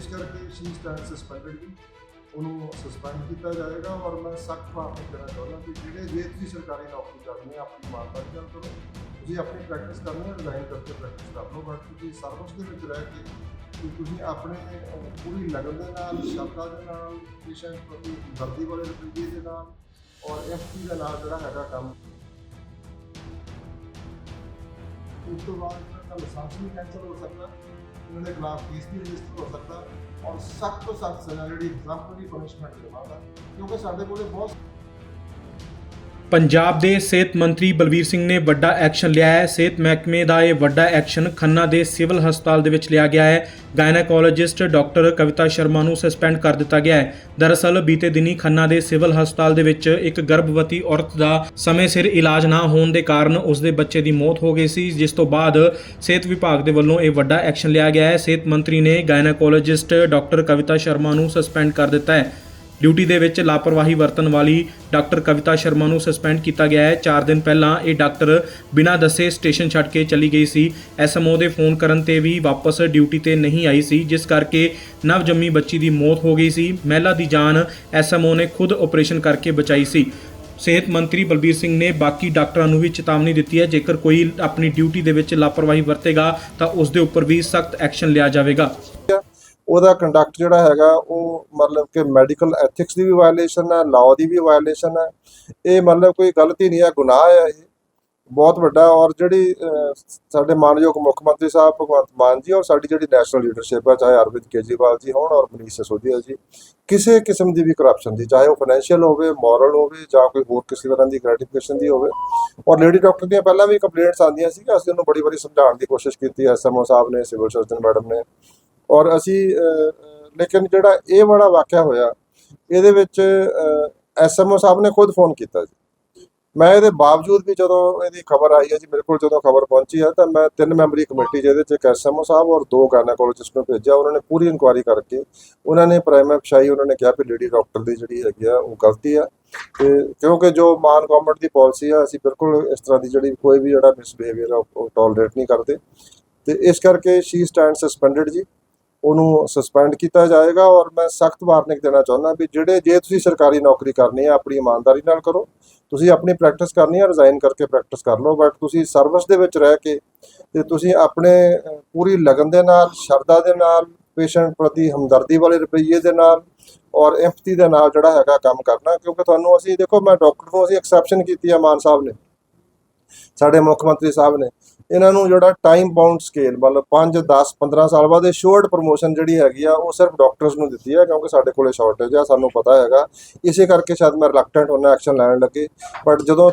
ਇਸ ਕਰਕੇ Shri stand suspended ਜੀ ਉਹਨੂੰ ਸਸਪੈਂਡ ਕੀਤਾ ਜਾਏਗਾ ਔਰ ਮੈਂ ਸਖਤ ਮਾਰਨੇ ਦੇਣਾ ਚਾਹੁੰਦਾ ਕਿ ਜਿਹੜੇ ਜੇ ਤੁਸੀਂ ਸਰਕਾਰੀ ਨੌਕਰੀ ਕਰਨੀ ਹੈ, ਆਪਣੀ ਇਮਾਨਦਾਰੀ ਨਾਲ ਕਰੋ, ਤੁਸੀਂ ਆਪਣੀ ਪ੍ਰੈਕਟਿਸ ਕਰਨੀ ਹੈ ਰਿਜ਼ਾਈਨ ਕਰਕੇ ਪ੍ਰੈਕਟਿਸ ਕਰ ਲਓ ਬਟ ਤੁਸੀਂ ਸਰਵਿਸ ਦੇ ਵਿੱਚ ਰਹਿ ਕੇ ਕਿ ਤੁਸੀਂ ਆਪਣੇ ਪੂਰੀ ਲਗਨ ਦੇ ਨਾਲ ਸ਼ਰਧਾ ਦੇ ਨਾਲ ਪੇਸ਼ੈਂਟ ਪ੍ਰਤੀ ਦਰਦੀ ਵਾਲੇ ਰਵੱਈਏ ਦੇ ਨਾਲ ਔਰ ਐਫਟੀ ਦੇ ਨਾਲ ਜਿਹੜਾ ਹੈਗਾ ਕੰਮ। ਉਸ ਤੋਂ ਬਾਅਦ ਇਹਨਾਂ ਲਾਇਸੈਂਸ ਵੀ ਕੈਂਸਲ ਹੋ ਸਕਦਾ। ਉਹਨਾਂ ਦੇ ਖਿਲਾਫ ਕੇਸ ਵੀ ਰਜਿਸਟਰ ਹੋ ਸਕਦਾ ਔਰ ਸਖਤ ਤੋਂ ਸਖਤ ਸਜ਼ਾ ਜਿਹੜੀ ਐਗਜ਼ਾਮਪਲੀ ਪਨਿਸ਼ਮੈਂਟ ਦੇਵਾਂਗਾ ਕਿਉਂਕਿ ਸਾਡੇ ਕੋਲੇ ਬਹੁਤ ਪੰਜਾਬ ਦੇ ਸਿਹਤ ਮੰਤਰੀ ਬਲਬੀਰ ਸਿੰਘ ਨੇ ਵੱਡਾ ਐਕਸ਼ਨ ਲਿਆ ਹੈ। ਸਿਹਤ ਮਹਿਕਮੇ ਦਾ ਇਹ ਵੱਡਾ ਐਕਸ਼ਨ ਖੰਨਾ ਦੇ ਸਿਵਲ ਹਸਪਤਾਲ ਦੇ ਵਿੱਚ ਲਿਆ ਗਿਆ ਹੈ। ਗਾਇਨੋਕੋਲੋਜਿਸਟ ਡਾਕਟਰ ਕਵਿਤਾ ਸ਼ਰਮਾ ਨੂੰ ਸਸਪੈਂਡ ਕਰ ਦਿੱਤਾ ਗਿਆ ਹੈ। ਦਰਅਸਲ, ਬੀਤੇ ਦਿਨੀ ਖੰਨਾ ਦੇ ਸਿਵਲ ਹਸਪਤਾਲ ਦੇ ਵਿੱਚ ਇੱਕ ਗਰਭਵਤੀ ਔਰਤ ਦਾ ਸਮੇਂ ਸਿਰ ਇਲਾਜ ਨਾ ਹੋਣ ਦੇ ਕਾਰਨ ਉਸ ਦੇ ਬੱਚੇ ਦੀ ਮੌਤ ਹੋ ਗਈ ਸੀ, ਜਿਸ ਤੋਂ ਬਾਅਦ ਸਿਹਤ ਵਿਭਾਗ ਦੇ ਵੱਲੋਂ ਇਹ ਵੱਡਾ ਐਕਸ਼ਨ ਲਿਆ ਗਿਆ ਹੈ। ਸਿਹਤ ਮੰਤਰੀ ਨੇ ਗਾਇਨੋਕੋਲੋਜਿਸਟ ਡਾਕਟਰ ਕਵਿਤਾ ਸ਼ਰਮਾ ਨੂੰ ਸਸਪੈਂਡ ਕਰ ਦਿੱਤਾ ਹੈ। ਡਿਊਟੀ ਦੇ ਵਿੱਚ ਲਾਪਰਵਾਹੀ ਵਰਤਣ ਵਾਲੀ ਡਾਕਟਰ ਕਵਿਤਾ ਸ਼ਰਮਾ ਨੂੰ ਸਸਪੈਂਡ ਕੀਤਾ ਗਿਆ ਹੈ। 4 ਦਿਨ ਪਹਿਲਾਂ ਇਹ ਡਾਕਟਰ ਬਿਨਾਂ ਦੱਸੇ ਸਟੇਸ਼ਨ ਛੱਡ ਕੇ ਚਲੀ ਗਈ ਸੀ। ਐਸਐਮਓ ਦੇ ਫੋਨ ਕਰਨ ਤੇ ਵੀ ਵਾਪਸ ਡਿਊਟੀ ਤੇ ਨਹੀਂ ਆਈ ਸੀ, ਜਿਸ ਕਰਕੇ ਨਵਜੰਮੀ ਬੱਚੀ ਦੀ ਮੌਤ ਹੋ ਗਈ ਸੀ। ਮਹਿਲਾ ਦੀ ਜਾਨ ਐਸਐਮਓ ਨੇ ਖੁਦ ਆਪਰੇਸ਼ਨ ਕਰਕੇ ਬਚਾਈ ਸੀ। ਸਿਹਤ ਮੰਤਰੀ ਬਲਬੀਰ ਸਿੰਘ ਨੇ ਬਾਕੀ ਡਾਕਟਰਾਂ ਨੂੰ ਵੀ ਚੇਤਾਵਨੀ ਦਿੱਤੀ ਹੈ। ਜੇਕਰ ਕੋਈ ਆਪਣੀ ਡਿਊਟੀ ਦੇ ਵਿੱਚ ਲਾਪਰਵਾਹੀ ਵਰਤੇਗਾ, ਤਾਂ ਉਸ ਦੇ ਉੱਪਰ ਵੀ ਸਖਤ ਐਕਸ਼ਨ ਲਿਆ ਜਾਵੇਗਾ। ਉਹਦਾ ਕੰਡਕਟ ਜਿਹੜਾ ਹੈਗਾ, ਉਹ ਮਤਲਬ ਕਿ ਮੈਡੀਕਲ ਐਥਿਕਸ ਦੀ ਵੀ ਵਾਇਲੇਸ਼ਨ ਹੈ ਲਾਅ ਦੀ ਵੀ ਵਾਇਲੇਸ਼ਨ ਹੈ ਇਹ ਮਤਲਬ ਕੋਈ ਗਲਤੀ ਨਹੀਂ ਹੈ ਗੁਨਾਹ ਹੈ ਇਹ। ਬਹੁਤ ਵੱਡਾ ਔਰ ਜਿਹੜੀ ਸਾਡੇ ਮਾਨਯੋਗ ਮੁੱਖ ਮੰਤਰੀ ਸਾਹਿਬ ਭਗਵੰਤ ਮਾਨ ਜੀ ਔਰ ਸਾਡੀ ਜਿਹੜੀ ਨੈਸ਼ਨਲ ਲੀਡਰਸ਼ਿਪ ਹੈ ਚਾਹੇ ਅਰਵਿੰਦ ਕੇਜਰੀਵਾਲ ਜੀ ਹੋਣ ਔਰ ਮਨੀਸ਼ ਸਿਸੋਦੀਆ ਜੀ, ਕਿਸੇ ਕਿਸਮ ਦੀ ਵੀ ਕਰਪਸ਼ਨ ਦੀ, ਚਾਹੇ ਉਹ ਫਾਈਨੈਂਸ਼ੀਅਲ ਹੋਵੇ ਮੋਰਲ ਹੋਵੇ ਜਾਂ ਕੋਈ ਹੋਰ ਕਿਸੇ ਤਰ੍ਹਾਂ ਦੀ ਗ੍ਰੈਟੀਫਿਕੇਸ਼ਨ ਦੀ ਹੋਵੇ। ਔਰ ਲੇਡੀ ਡਾਕਟਰ ਦੀਆਂ ਪਹਿਲਾਂ ਵੀ ਕੰਪਲੇਂਟਸ ਆਉਂਦੀਆਂ ਸੀ ਅਸੀਂ ਉਹਨੂੰ ਬੜੀ ਵਾਰੀ ਸਮਝਾਉਣ ਦੀ ਕੋਸ਼ਿਸ਼ ਕੀਤੀ ਐਸਐਮਓ ਸਾਹਿਬ ਨੇ, ਸਿਵਲ ਸਰਜਨ ਮੈਡਮ ਨੇ। ਔਰ ਅਸੀਂ ਲੇਕਿਨ ਜਿਹੜਾ ਇਹ ਵਾਲਾ ਵਾਕਿਆ ਹੋਇਆ, ਇਹਦੇ ਵਿੱਚ ਐਸਐਮਓ ਸਾਹਿਬ ਨੇ ਖੁਦ ਫੋਨ ਕੀਤਾ ਜੀ। ਮੈਂ ਇਹਦੇ ਬਾਵਜੂਦ ਵੀ ਜਦੋਂ ਇਹਦੀ ਖਬਰ ਆਈ ਹੈ ਜੀ ਮੇਰੇ ਕੋਲ ਜਦੋਂ ਖਬਰ ਪਹੁੰਚੀ ਹੈ, ਤਾਂ ਮੈਂ ਤਿੰਨ ਮੈਂਬਰੀ ਕਮੇਟੀ ਜਿਹਦੇ ਚ ਇੱਕ ਐਸਐਮਓ ਸਾਹਿਬ ਔਰ ਦੋ ਗਾਇਨੋਕੋਲੋਜਿਸਟ ਨੂੰ ਭੇਜਿਆ। ਉਹਨਾਂ ਨੇ ਪੂਰੀ ਇਨਕੁਆਇਰੀ ਕਰਕੇ ਉਹਨਾਂ ਨੇ ਪ੍ਰਾਈਮ ਪਛਾਈ ਉਹਨਾਂ ਨੇ ਕਿਹਾ ਵੀ ਲੇਡੀ ਡਾਕਟਰ ਦੀ ਜਿਹੜੀ ਹੈਗੀ ਆ, ਉਹ ਗਲਤੀ ਆ। ਤੇ ਕਿਉਂਕਿ ਜੋ ਮਾਨ ਗਵਰਨਮੈਂਟ ਦੀ ਪਾਲਿਸੀ ਆ, ਅਸੀਂ ਬਿਲਕੁਲ ਇਸ ਤਰ੍ਹਾਂ ਦੀ ਜਿਹੜੀ ਕੋਈ ਵੀ ਜਿਹੜਾ ਮਿਸਬੀਹੇਵੀਅਰ ਆ, ਉਹ ਟੋਲਰੇਟ ਨਹੀਂ ਕਰਦੇ। ਤੇ ਇਸ ਕਰਕੇ ਸ਼ੀ ਸਟੈਂਡ ਸਸਪੈਂਡਡ ਜੀ। ਉਹਨੂੰ ਸਸਪੈਂਡ ਕੀਤਾ ਜਾਏਗਾ ਔਰ ਮੈਂ ਸਖਤ ਵਾਰਨਿੰਗ ਦੇਣਾ ਚਾਹੁੰਦਾ ਵੀ ਜਿਹੜੇ, ਜੇ ਤੁਸੀਂ ਸਰਕਾਰੀ ਨੌਕਰੀ ਕਰਨੀ ਹੈ, ਆਪਣੀ ਇਮਾਨਦਾਰੀ ਨਾਲ ਕਰੋ। ਤੁਸੀਂ ਆਪਣੀ ਪ੍ਰੈਕਟਿਸ ਕਰਨੀ ਹੈ ਰਿਜ਼ਾਈਨ ਕਰਕੇ ਪ੍ਰੈਕਟਿਸ ਕਰ ਲਓ ਬਟ ਤੁਸੀਂ ਸਰਵਿਸ ਦੇ ਵਿੱਚ ਰਹਿ ਕੇ ਤੇ ਤੁਸੀਂ ਆਪਣੇ ਪੂਰੀ ਲਗਨ ਦੇ ਨਾਲ, ਸ਼ਰਧਾ ਦੇ ਨਾਲ ਪੇਸ਼ੈਂਟ ਪ੍ਰਤੀ ਹਮਦਰਦੀ ਵਾਲੇ ਰਵੱਈਏ ਦੇ ਨਾਲ ਔਰ ਐਮਪਥੀ ਦੇ ਨਾਲ ਜਿਹੜਾ ਹੈਗਾ ਕੰਮ ਕਰਨਾ, ਕਿਉਂਕਿ ਤੁਹਾਨੂੰ ਅਸੀਂ ਦੇਖੋ, ਮੈਂ ਡਾਕਟਰ ਨੂੰ ਅਸੀਂ ਐਕਸੈਪਸ਼ਨ ਕੀਤੀ ਆ ਮਾਨ ਸਾਹਿਬ ਨੇ, ਸਾਡੇ ਮੁੱਖ ਮੰਤਰੀ ਸਾਹਿਬ ਨੇ। ਇਹਨਾਂ ਨੂੰ ਜਿਹੜਾ ਟਾਈਮ ਬਾਉਂਡ ਸਕੇਲ ਮਤਲਬ 5 10 15 ਸਾਲ ਬਾਅਦ ਇਹ ਸ਼ੋਰਟ ਪ੍ਰੋਮੋਸ਼ਨ ਜਿਹੜੀ ਹੈਗੀ ਆ, ਉਹ ਸਿਰਫ ਡਾਕਟਰਸ ਨੂੰ ਦਿੱਤੀ ਹੈ ਕਿਉਂਕਿ ਸਾਡੇ ਕੋਲੇ ਸ਼ਾਰਟੇਜ ਆ, ਸਾਨੂੰ ਪਤਾ ਹੈਗਾ। ਇਸੇ ਕਰਕੇ ਸ਼ਾਇਦ ਮੈਂ ਰਿਲੈਕਟੈਂਟ ਉਹਨਾਂ ਐਕਸ਼ਨ ਲੈਣ ਲੱਗੇ ਬਟ ਜਦੋਂ